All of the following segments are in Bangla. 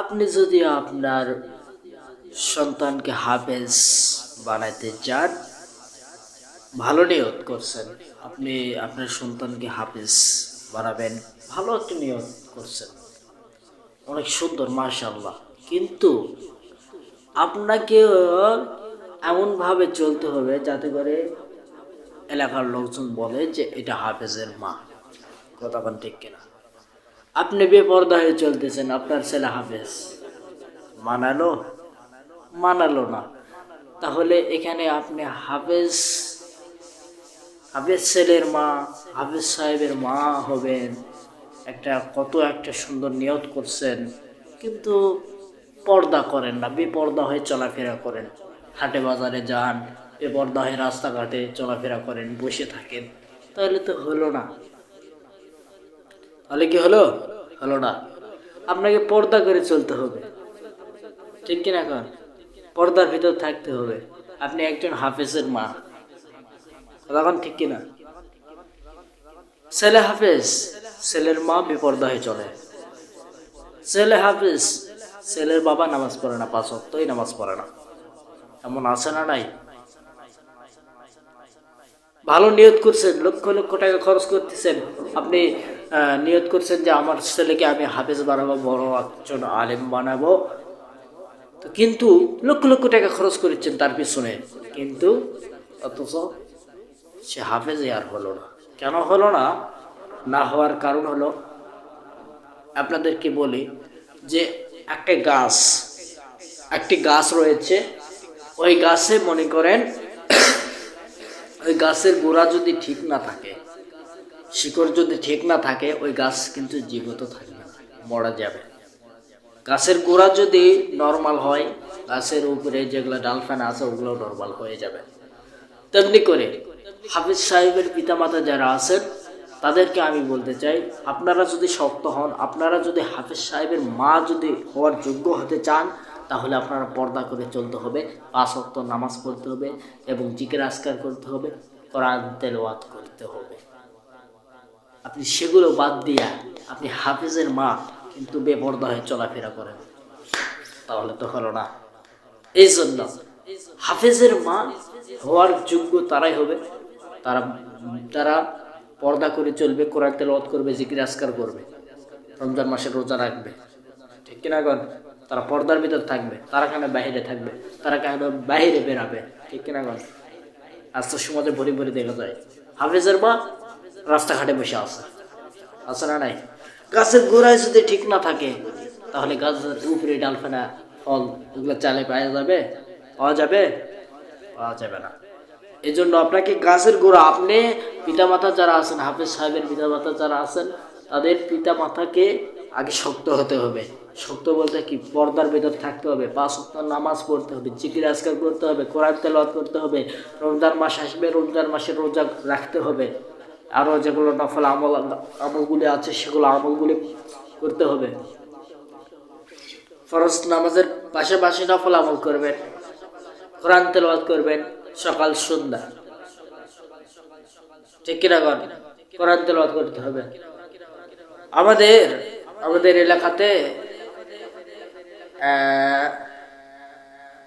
আপনি যদি আপনার সন্তানকে হাফেজ বানাইতে চান, ভালো নিয়ত করছেন, আপনি আপনার সন্তানকে হাফেজ বানাবেন, ভালো একটা নিয়ত করছেন। অনেক সুন্দর মাশাল্লাহ কিন্তু আপনাকে এমনভাবে চলতে হবে যাতে করে এলাকার লোকজন বলে যে এটা হাফেজের মা। কথা ঠিক কিনা? আপনি বেপর্দা হয়ে চলতেছেন আপনার ছেলে হাফেজ। মানালো? মানালো না। তাহলে এখানে আপনি হাফেজ হাফেজ ছেলের মা হাফেজ সাহেবের মা হবেন। একটা কত একটা সুন্দর নিয়ত করছেন কিন্তু পর্দা করেন না বেপর্দা হয়ে চলাফেরা করেন। হাটে বাজারে যান বেপর্দা হয়ে রাস্তাঘাটে চলাফেরা করেন বসে থাকেন। তাহলে তো হলো না। তাহলে কি হলো? হলো না। আপনাকে পর্দা করে চলতে হবে। ঠিক কিনা কন? পর্দার ভিতর থাকতে হবে। আপনি একজন হাফেজের মা। তখন ঠিক কিনা? ছেলে হাফেজ, ছেলের মা বিপর্দা হয়ে চলে। ছেলে হাফেজ, ছেলের বাবা নামাজ পড়ে না, পাঁচ অক্টই নামাজ পড়ে না। এমন আছে না নাই? ভালো নিয়ত করছেন, লক্ষ লক্ষ টাকা খরচ করতেছেন। আপনি নিয়ত করছেন যে আমার ছেলেকে আমি হাফেজ বানাবো, বড় একজন আলেম বানাবো। তো কিন্তু লক্ষ লক্ষ টাকা খরচ করেছেন তার পিছনে। কিন্তু অথচ সে হাফেজে আর হলো না। কেন হলো না? না হওয়ার কারণ হলো, আপনাদেরকে বলি যে একটা গাছ, একটি গাছ রয়েছে। ওই গাছে মনে করেন, ওই গাছের গোড়া যদি ঠিক না থাকে শিকড় যদি ঠিক না থাকে, ওই গাছ কিন্তু জীবিত থাকবে মরা যাবে। গাছের গোড়া যদি নর্মাল হয়, গাছের উপরে যেগুলো ডালফান আছে ওগুলো নর্মাল হয়ে যাবে। তেমনি করে হাফিজ সাহেবের পিতামাতা যারা আছেন, তাদেরকে আমি বলতে চাই, আপনারা যদি শক্ত হন, আপনারা যদি হাফিজ সাহেবের মা যদি হওয়ার যোগ্য হতে চান, তাহলে আপনারা পর্দা করে চলতে হবে, পাঁচ অক্ত নামাজ পড়তে হবে এবং জিকের আজকার করতে হবে, কোরআন তেলাওয়াত করতে হবে। আপনি সেগুলো বাদ দিয়া আপনি হাফিজের মা, কিন্তু বেপর্দা হয়ে চলাফেরা করেন। তাহলে তো হলো না। এই জন্য হাফেজের মা হওয়ার যোগ্য তারাই হবে। তারা তারা পর্দা করে চলবে, কোরআন তেলাওয়াত করবে, জিকির আসকার করবে। রমজান মাসে রোজা রাখবে। ঠিক কিনা গন তারা পর্দার ভিতর থাকবে, তারা কেন বাইরে থাকবে? তারা কেন বাইরে বেরাবে? ঠিক কিনা গন আজ তো সমাজে ভরি ভরি দেখা যায়। হাফেজের মা রাস্তাঘাটে বসে আছে। আছে না নাই? গাছের গোড়ায় যদি ঠিক না থাকে, তাহলে গাছের উপরে ডালফেনা ফল এগুলো চালে পাওয়া যাবে? পাওয়া যাবে? পাওয়া যাবে না। এই জন্য আপনাকে গাছের গোড়া, আপনি পিতামাতা যারা আছেন, হাফেজ সাহেবের পিতামাতা যারা আছেন, তাদের পিতামাতাকে আগে শক্ত হতে হবে। শক্ত বলতে কি? পর্দার ভেতর থাকতে হবে। পাঁচ সপ্তাহ নামাজ পড়তে হবে, জিকির, আজকার করতে হবে, কোরআন তেলাওয়াত করতে হবে, রমজান মাস আসবে, রমজান মাসে রোজা রাখতে হবে। আরও যেগুলো নফল আমল, আমলগুলি আছে, সেগুলো আমলগুলি করতে হবে। ফরজ নামাজের পাশাপাশি নফল আমল করবেন, কোরআন তেলাওয়াত করবেন সকাল, সন্ধ্যা। ঠিক কিনা কর কোরআন তেলাওয়াত করতে হবে। আমাদের আমাদের এলাকাতে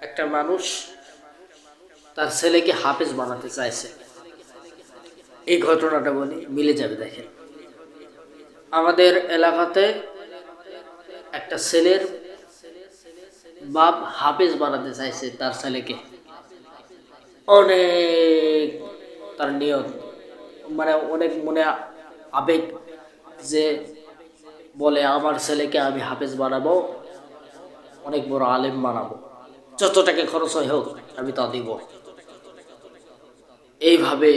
একটা মানুষ তার ছেলেকে হাফেজ বানাতে চাইছে। এই ঘটনাটা বলি, মিলে যাবে দেখেন। আমাদের এলাকাতে একটা ছেলের বাপ হাফেজ বানাতে চাইছে তার ছেলেকে। অনেক তার নিয়ত মানে অনেক মনে আবেগ যে বলে, আমার ছেলেকে আমি হাফেজ বানাবো, অনেক বড় আলেম বানাবো। যত টাকা খরচ হয় হোক, আমি তা দিব। এইভাবে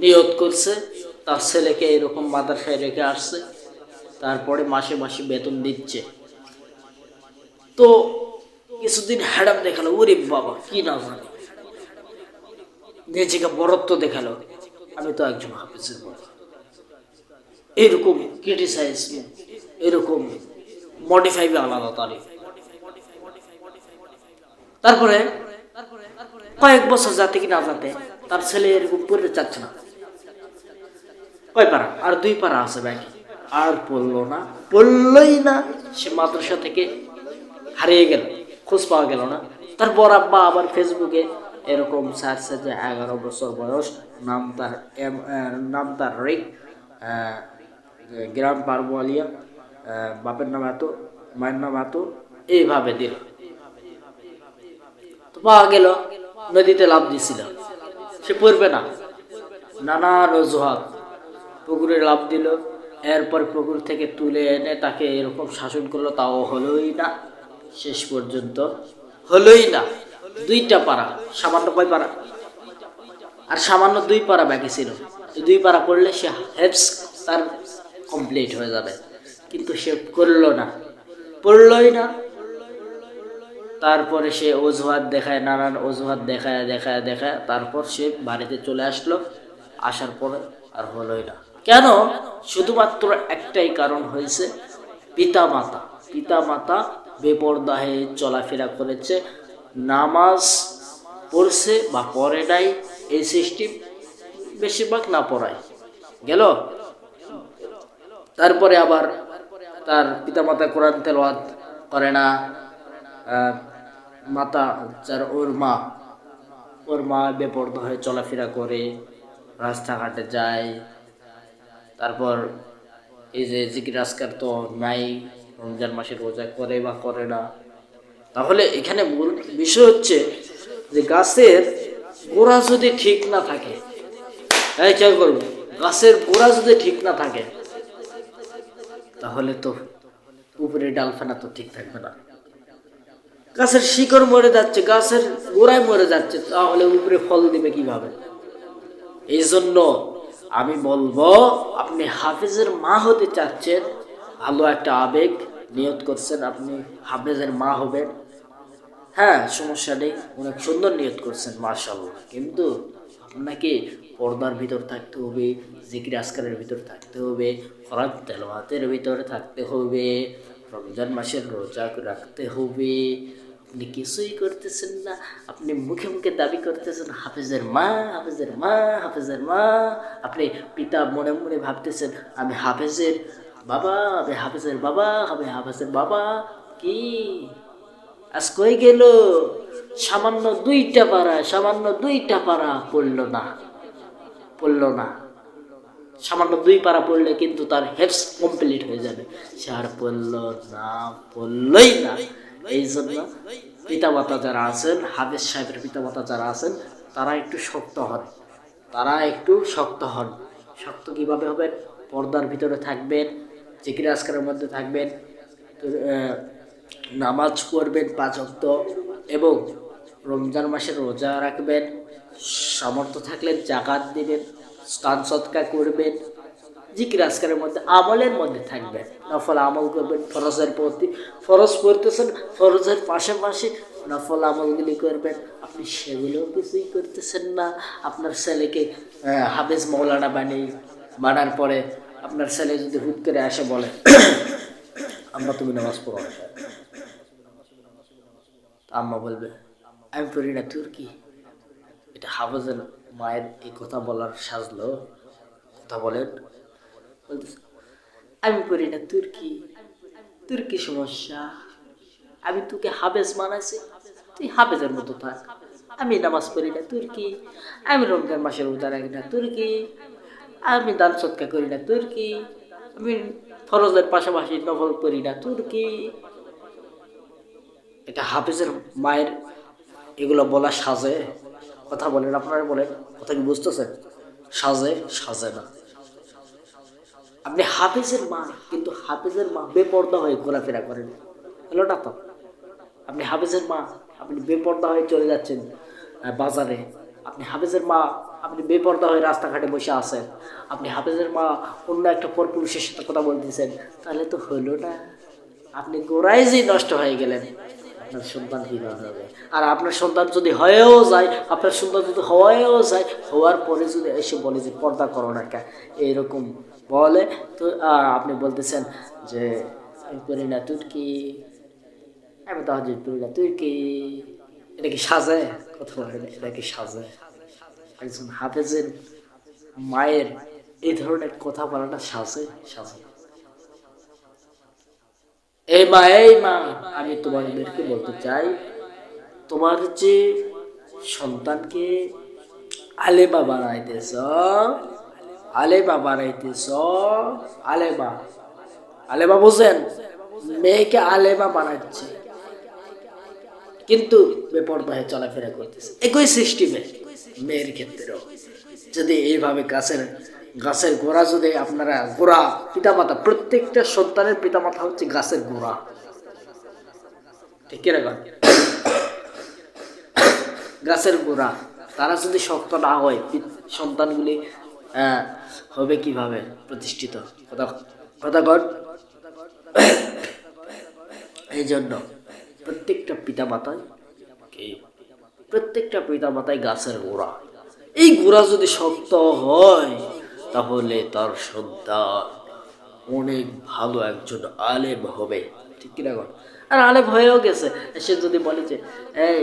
নিয়ত করছে, তার ছেলেকে এরকম মাদ্রাসায় রেখে আসছে, তারপরে মাসে মাসে বেতন দিচ্ছে। তো কিছুদিন হ্যাডাম দেখাল ওরে বাবা, কি না জানি? নিজেকে বরত্ব দেখাল, আমি তো একজন হাফিজের বড়। এরকম ক্রিটিসাইজ এরকম মডিফাইবে আলাদা তারিখ। তারপরে কয়েক বছর যাতে কি না যাতে তার ছেলে এরকম পড়তে চাচ্ছে না। কয় পারা? আর দুই পারা আছে বাকি। আর পড়ল না, পড়লই না। সে মাদ্রাসা থেকে হারিয়ে গেল, খোঁজ পাওয়া গেল না। তারপর আব্বা আবার ফেসবুকে এরকম সার্চে যে এগারো বছর বয়স, নাম তার নাম তার রেক গ্রাম পারবোয়ালিয়া বাপের নাম এত, মায়ের নাম এত, এইভাবে দিল। তো পাওয়া গেল, নদীতে লাভ দিছিল। সে পড়বে না। নানান অজুহাত। পুকুরে লাভ দিল। এরপর পুকুর থেকে তুলে এনে তাকে এরকম শাসন করল, তাও হলোই না। শেষ পর্যন্ত হলোই না। দুইটা পাড়া, সামান্য কয় পাড়া? আর সামান্য দুই পাড়া বাকি ছিল। দুই পাড়া পড়লে সে হেপস তার কমপ্লিট হয়ে যাবে। কিন্তু সে করল না। পড়লই না। তারপরে সে অজুহাত দেখায়, নানান অজুহাত দেখায় দেখায় দেখায়। তারপর সে বাড়িতে চলে আসলো। আসার পরে আর হলোই না। কেন? শুধুমাত্র একটাই কারণ হয়েছে পিতা মাতা পিতা মাতা বেপরদাহে চলাফেরা করেছে, নামাজ পড়ছে বা পড়ে নাই, এই সিস্টেম বেশিরভাগ না পড়ায়। গেল? তারপরে আবার তার পিতামাতা কোরআন তেলাওয়াত করে না মাতা যার ওর মা ওর মা বেপর্দা হয়ে চলাফেরা করে, রাস্তাঘাটে যায় তারপর এই যে জিকির আজকার তো নাই, রমজান মাসে রোজা করে বা করে না। তাহলে এখানে মূল বিষয় হচ্ছে যে গাছের গোড়া যদি ঠিক না থাকে, এই খেয়াল করব গাছের গোড়া যদি ঠিক না থাকে, তাহলে তো উপরে ডালফানা তো ঠিক থাকবে না। গাছের শিকড় মরে যাচ্ছে, গাছের গোড়ায় মরে যাচ্ছে, তাহলে উপরে ফল দিবে কীভাবে? এই জন্য আমি বলব, আপনি হাফিজের মা হতে চাচ্ছেন, ভালো একটা আবেগ নিয়ত করছেন আপনি, হাফেজের মা হবেন। হ্যাঁ সমস্যা নেই, অনেক সুন্দর নিয়ত করছেন মার্শাল্লাহ কিন্তু আপনাকে পর্দার ভিতর থাকতে হবে, জিকির আসকারের ভিতর থাকতে হবে ফরাদ তেলাওয়াতের ভিতরে থাকতে হবে, রমজান মাসের রোজা রাখতে হবে আপনি কিছুই করতেছেন না, আপনি মুখে মুখে দাবি করতেছেন, হাফেজের মা হাফেজের মা হাফেজের মা। আপনি পিতা মনে মনে ভাবতেছেন, আমি হাফেজের বাবা, আমি হাফেজের বাবা, আমি হাফেজের বাবা। কি? আজ কই গেল? সামান্য দুইটা পাড়া, সামান্য দুইটা পাড়া পড়ল না পড়ল না। সামান্য দুই পাড়া পড়লে কিন্তু তার হেপস কমপ্লিট হয়ে যাবে। সে আর পড়ল না, পড়লই না। এই জন্য পিতামাতা যারা আছেন, হাফেজ সাহেবের পিতামাতা যারা আছেন, তারা একটু শক্ত হন। তারা একটু শক্ত হন। শক্ত কীভাবে হবেন? পর্দার ভিতরে থাকবেন, জিকির আজকারের মধ্যে থাকবেন নামাজ পড়বেন পাঁচ অক্ত এবং রমজান মাসে রোজা রাখবেন। সামর্থ্য থাকলে জাকাত দিবেন, স্থান সৎকার করবেন। জিকির আজকারের মধ্যে, আমলের মধ্যে থাকবেন নফল আমল করবেন, ফরজের প্রতি, ফরজ পড়তেছেন, ফরজের পাশাপাশি নফল আমলগুলি করবেন। আপনি সেগুলোও কিছুই করতেছেন না। আপনার ছেলেকে হাফেজ মৌলানা বানিয়ে বানার পরে আপনার ছেলে যদি হুট করে আসে বলে আমরা তুমি নামাজ পড়ো আম্মা বলবে, আমি পড়ি না, তোর কি? এটা হাফেজের মায়ের এই কথা বলার সাজলো। কথা বলেন আমি করি না, তোর কি? কি সমস্যা? আমি তোকে হাফেজ মানাইছি, তুই হাফেজের মতো থাক। আমি নামাজ পড়ি না, তোর কি? আমি রমজান মাসের রোজা রাখি না, তোর কি? আমি দান সৎকা করি না, তোর কি? আমি ফরজের পাশাপাশি নফল করি না, তোর কি? এটা হাফেজের মায়ের এগুলো বলা সাজে। কথা বলেন, আপনারা বলেন, কথা কি বুঝতেছেন? সাজে সাজে না। আপনি হাফেজের মা, কিন্তু হাফেজের মা বেপর্দা হয়ে ঘোরাফেরা করেন। হলো না তো। আপনি হাফেজের মা, আপনি বেপর্দা হয়ে চলে যাচ্ছেন বাজারে। আপনি হাফেজের মা, আপনি বেপর্দা হয়ে রাস্তাঘাটে বসে আছেন। আপনি হাফেজের মা অন্য একটা পরপুরুষের সাথে কথা বলতেছেন। তাহলে তো হলো না আপনি গোড়ায় যে নষ্ট হয়ে গেলেন। আপনার সন্তান কীভাবে হবে। আর আপনার সন্তান যদি হয়েও যায়, আপনার সন্তান যদি হয়েও যায়, হওয়ার পরে যদি এসে বলে যে, পর্দা করো না কে? এইরকম বলে। তো আপনি বলতেছেন যে করি না তুই কি আমি তাহলে করি না তুই কি এটা কি সাজে? কথা বলেন, এটা কি সাজে? একজন হাফেজের মায়ের এই ধরনের কথা বলাটা সাজে? সাজে এই মা এই মা, আমি তোমাদেরকে বলতে চাই, তোমার যে সন্তানকে আলেমা বানাইতেছ আলেমা বানাইতেছ? আলেমা আলেমা বুঝেন? মেয়েকে আলেমা বানাচ্ছে। কিন্তু বেপরদাহে চলাফেরা করতেছে। একই সিস্টেমে মেয়ের ক্ষেত্রেও। যদি এইভাবে গাছের গাছের গোড়া যদি আপনারা গোড়া, পিতামাতা, প্রত্যেকটা সন্তানের পিতামাতা হচ্ছে গাছের গোড়া। ঠিক কীরকম গাছের গোড়া। তারা যদি শক্ত না হয়, সন্তানগুলি হবে কীভাবে প্রতিষ্ঠিত? কথা কথা এই জন্য প্রত্যেকটা পিতা মাতায় প্রত্যেকটা পিতা মাতায় গাছের গোড়া। এই গোড়া যদি শক্ত হয়, তাহলে তার সন্তান অনেক ভালো একজন আলেম হবে। ঠিক কিনা কর আর আলেম হয়েও গেছে। সে যদি বলে যে, এই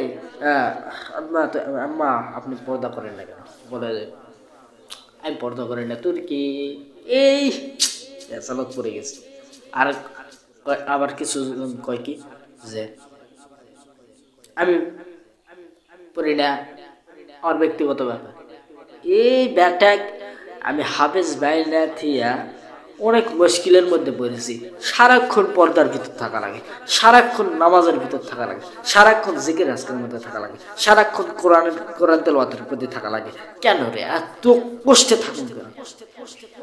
আম্মা, তো, আম্মা, আপনি পর্দা করেন না কেন? বলে আমি পর্দা করি না তোর কি? এই চালত পড়ে গেছে। আর আবার কিছু কয় কি? যে, আমি পড়ি না আমার ব্যক্তিগত ব্যাপার। এই ব্যাটাক আমি হাফেজ বাইনা থিয়া অনেক মুশকিলের মধ্যে পড়েছি। সারাক্ষণ পর্দার ভিতর থাকা লাগে। সারাক্ষণ নামাজের ভিতর থাকা লাগে। সারাক্ষণ জিকের আজকের মধ্যে থাকা লাগে। সারাক্ষণ কোরআনের কোরআন তেলওয়াতের প্রতি থাকা লাগে। কেন রে? এত কষ্টে থাকুন কেন?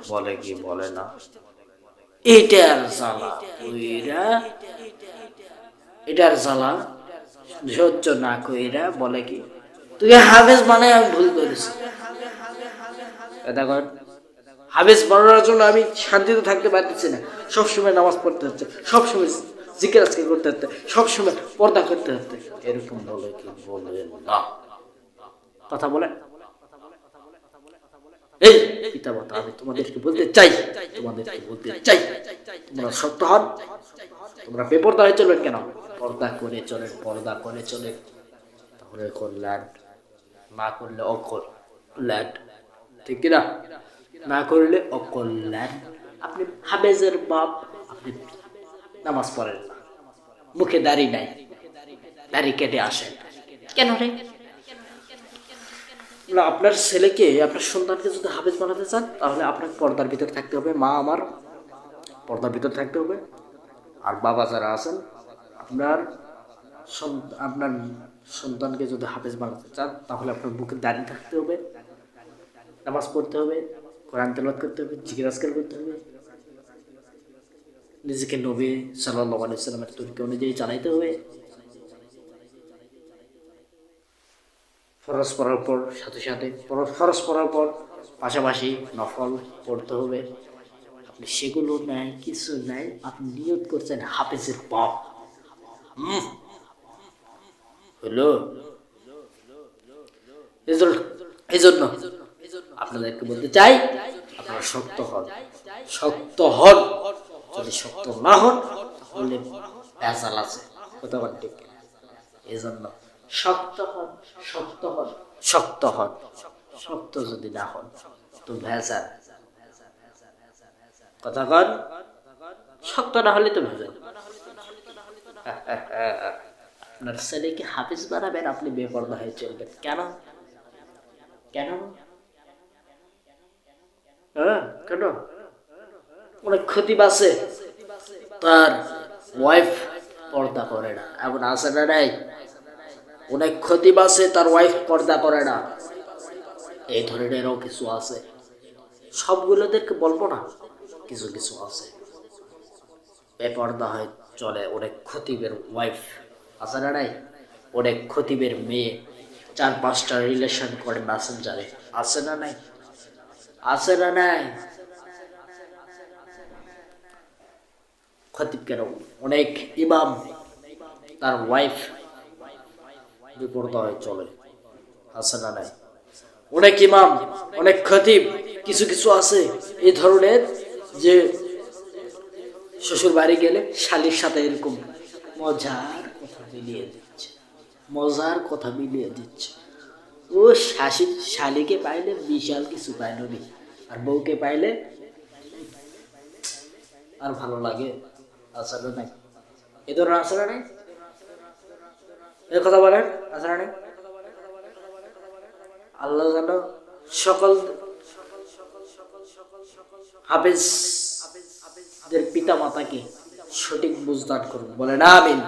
বলে কি বলে না? এটার জ্বালা এটার জ্বালা সহ্য না কইরা বলে কি? তুই হাফেজ মানে আমি ভুল করেছি। দেখুন হাফেজ বানানোর জন্য আমি শান্তিতে থাকতে পারতেছি না। সবসময় নামাজ পড়তে হচ্ছে, সবসময় জিকের আজকে করতে হচ্ছে, সবসময় পর্দা করতে হচ্ছে। এরকম বলে কি বলে না? কথা বলে? এই পিতা মাতা আমি তোমাদেরকে বলতে চাই, তোমাদেরকে বলতে চাই, তোমরা সত্য হন। তোমরা বেপর্দা হয়ে চলবেন কেন? পর্দা করে চলেন পর্দা করে চলেন তাহলে কল্যাণ, না করলে অকল্যাণ। ঠিক কিনা? না করলে অকল্যাণ। আপনি হাবেজের বাপ আপনি নামাজ পড়েন না। মুখে দাড়ি নাই দাড়ি কেটে আসেন। কেন রে? না আপনার ছেলেকে আপনার সন্তানকে যদি হাফেজ বানাতে চান তাহলে আপনার পর্দার ভিতর থাকতে হবে মা আমার পর্দার ভিতর থাকতে হবে। আর বাবা যারা আছেন আপনার আপনার সন্তানকে যদি হাফেজ বানাতে চান তাহলে আপনার বুকে দাঁড়িয়ে থাকতে হবে নামাজ পড়তে হবে। কোরআন তেলাওয়াত করতে হবে জিজ্ঞাসকার করতে হবে। নিজেকে নবী সাল্লাহ আলাইসাল্লামের তরিকা অনুযায়ী চালাইতে হবে। ফরস পড়ার পর সাথে সাথে ফরস পড়ার পর পাশাপাশি নফল পড়তে হবে। আপনি সেগুলো নেয়, কিছু নেয়, আপনি নিয়ত করছেন হাফেজের বাপ। হলো? এই জন্য আপনাদেরকে বলতে চাই শক্ত হন। শক্ত হন। যদি শক্ত না হন, তাহলে ভেজাল আছে। কথা ঠিক এজন্য শক্ত হন শক্ত হন শক্ত হন। শক্ত যদি না হন, তো ভেজাল। কথা কন? শক্ত না হলে তো ভেজাল। আপনার ছেলেকে হাফিজ বানাবেন, আপনি বেপর্দা হয়ে চলবেন। কেন? কেন? হ্যাঁ কেন? অনেক ক্ষতি বাসে তার ওয়াইফ পর্দা করে না। এমন আছে না নাই? অনেক ক্ষতি বাসে তার ওয়াইফ পর্দা করে না। এই ধরনেরও কিছু আছে। সবগুলোদেরকে বলব না, কিছু কিছু আছে। বেপর্দা হয়ে, চলে অনেক খতিবের ওয়াইফ আছে না নাই? অনেক খতিবের মেয়ে। চার পাঁচটা রিলেশন করে মেসেঞ্জারে আছে না নাই? আছে না নাই? খতিব কেন? অনেক ইমাম তার ওয়াইফ বিপর্দা চলে। আছে না নাই? অনেক ইমাম, অনেক খতিব, কিছু কিছু আছে এই ধরনের যে শ্বশুর বাড়ি গেলে শালির সাথে এরকম মজার কথা মিলিয়ে দিচ্ছে। মজার কথা মিলিয়ে দিচ্ছে। ও শাশি শালিকে পাইলে বিশাল কিছু পাইল আর বউকে পাইলে আর ভালো লাগে আসলে নাই। এ ধরনের না নেই? কথা বলেন না নেই? আল্লাহ যেন সকল হাফেজদের পিতা মাতাকে সঠিক বুঝদান করুন বলে না আমিন।